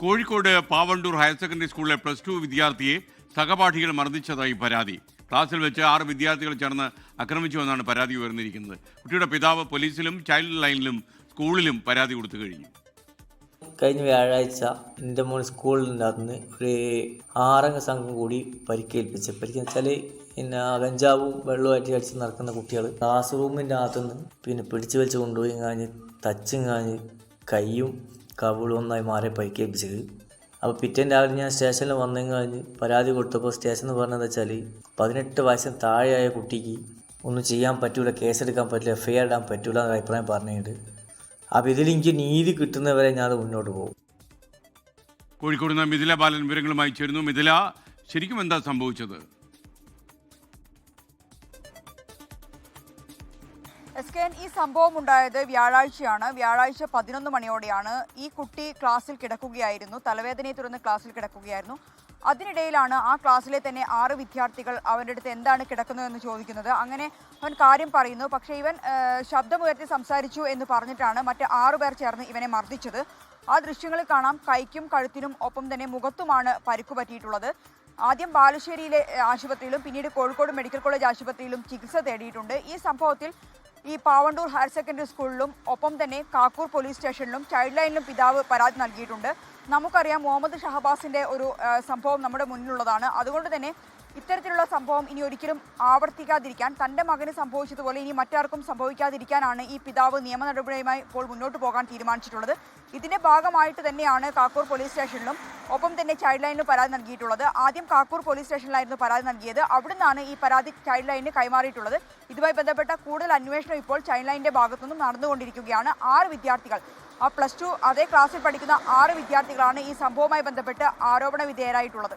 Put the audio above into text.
Kozhikode Pavandur higher secondary സ്കൂളിലെ plus two വിദ്യാർത്ഥിയെ സഹപാഠികൾ മർദ്ദിച്ചതായി പരാതി. ക്ലാസ്സിൽ വെച്ച് ആറ് വിദ്യാർത്ഥികൾ ചേർന്ന് ആക്രമിച്ചുവെന്നാണ് പരാതി ഉയർന്നിരിക്കുന്നത്. കുട്ടിയുടെ പിതാവ് പോലീസിലും ചൈൽഡ് ലൈനിലും സ്കൂളിലും പരാതി കൊടുത്തു കഴിഞ്ഞു. കഴിഞ്ഞ വ്യാഴാഴ്ച എന്റെ മോൻ സ്കൂളിൽ നിന്ന് ഒരു ആറംഗ സംഘം കൂടി പരിക്കേൽപ്പിച്ച് പരിക്കെന്ന് വെച്ചാൽ പിന്നെ കഞ്ചാവും വെള്ളവുമായിട്ട് അടിച്ച് നടക്കുന്ന കുട്ടികൾ ക്ലാസ് റൂമിന്റെ അകത്തുനിന്ന് പിന്നെ പിടിച്ചു വെച്ച് കൊണ്ടുപോയി കാഞ്ഞ് തച്ചും കാഞ്ഞ് കൈയും കവിളും ഒന്നായി പൈക്ക് ഏൽപ്പിച്ചത് അപ്പോൾ പിറ്റേന്ന് രാവിലെ ഞാൻ സ്റ്റേഷനിൽ വന്നു കഴിഞ്ഞ് പരാതി കൊടുത്തപ്പോൾ സ്റ്റേഷനിൽ പറഞ്ഞത് വെച്ചാൽ പതിനെട്ട് വയസ്സിന് താഴെയായ കുട്ടിക്ക് ഒന്നും ചെയ്യാൻ പറ്റൂല കേസെടുക്കാൻ പറ്റില്ല എഫ് ഐ ആർ ഇടാൻ പറ്റൂല എന്ന അഭിപ്രായം പറഞ്ഞിട്ടുണ്ട് അപ്പോൾ ഇതിൽ എനിക്ക് നീതി കിട്ടുന്നവരെ ഞാൻ മുന്നോട്ട് പോകും. കോഴിക്കോട് നിന്ന് മിഥില ബാലൻ വിവരങ്ങളുമായി ചേരുന്നു. മിഥില ശരിക്കും എന്താ സംഭവിച്ചത്? എസ് കെ ഈ സംഭവം ഉണ്ടായത് വ്യാഴാഴ്ചയാണ്. വ്യാഴാഴ്ച പതിനൊന്ന് മണിയോടെയാണ്. ഈ കുട്ടി ക്ലാസ്സിൽ കിടക്കുകയായിരുന്നു. തലവേദനയെ തുടർന്ന് ക്ലാസ്സിൽ കിടക്കുകയായിരുന്നു. അതിനിടയിലാണ് ആ ക്ലാസ്സിലെ തന്നെ ആറ് വിദ്യാർത്ഥികൾ അവന്റെ അടുത്ത് എന്താണ് കിടക്കുന്നതെന്ന് ചോദിക്കുന്നത്. അങ്ങനെ അവൻ കാര്യം പറയുന്നു. പക്ഷേ ഇവൻ ശബ്ദമുയർത്തി സംസാരിച്ചു എന്ന് പറഞ്ഞിട്ടാണ് മറ്റ് ആറു പേർ ചേർന്ന് ഇവനെ മർദ്ദിച്ചത്. ആ ദൃശ്യങ്ങളിൽ കാണാം. കൈക്കും കഴുത്തിനും ഒപ്പം തന്നെ മുഖത്തുമാണ് പരിക്കു പറ്റിയിട്ടുള്ളത്. ആദ്യം ബാലുശ്ശേരിയിലെ ആശുപത്രിയിലും പിന്നീട് കോഴിക്കോട് മെഡിക്കൽ കോളേജ് ആശുപത്രിയിലും ചികിത്സ തേടിയിട്ടുണ്ട്. ഈ സംഭവത്തിൽ ഈ പാവണ്ടൂർ ഹയർ സെക്കൻഡറി സ്കൂളിലും ഒപ്പം തന്നെ കാക്കൂർ പോലീസ് സ്റ്റേഷനിലും ചൈൽഡ് ലൈനിലും പിതാവ് പരാതി നൽകിയിട്ടുണ്ട്. നമുക്കറിയാം മുഹമ്മദ് ഷഹബാസിന്റെ ഒരു സംഭവം നമ്മുടെ മുന്നിലുള്ളതാണ്. അതുകൊണ്ട് തന്നെ ഇത്തരത്തിലുള്ള സംഭവം ഇനി ഒരിക്കലും ആവർത്തിക്കാതിരിക്കാൻ തന്റെ മകന് സംഭവിച്ചതുപോലെ ഇനി മറ്റാർക്കും സംഭവിക്കാതിരിക്കാനാണ് ഈ പിതാവ് നിയമ നടപടിയുമായി ഇപ്പോൾ മുന്നോട്ട് പോകാൻ തീരുമാനിച്ചിട്ടുള്ളത്. ഇതിന്റെ ഭാഗമായിട്ട് തന്നെയാണ് കാക്കൂർ പോലീസ് സ്റ്റേഷനിലും ഒപ്പം തന്നെ ചൈൽഡ് ലൈനിലും പരാതി നൽകിയിട്ടുള്ളത്. ആദ്യം കാക്കൂർ പോലീസ് സ്റ്റേഷനിലായിരുന്നു പരാതി നൽകിയത്. അവിടുന്നാണ് ഈ പരാതി ചൈൽഡ് ലൈനിന് കൈമാറിയിട്ടുള്ളത്. ഇതുമായി ബന്ധപ്പെട്ട കൂടുതൽ അന്വേഷണം ഇപ്പോൾ ചൈൽഡ് ലൈനിന്റെ ഭാഗത്തുനിന്നും നടന്നുകൊണ്ടിരിക്കുകയാണ്. ആറ് വിദ്യാർത്ഥികൾ. ആ പ്ലസ് ടു അതേ ക്ലാസ്സിൽ പഠിക്കുന്ന ആറ് വിദ്യാർത്ഥികളാണ് ഈ സംഭവവുമായി ബന്ധപ്പെട്ട് ആരോപണ വിധേയരായിട്ടുള്ളത്.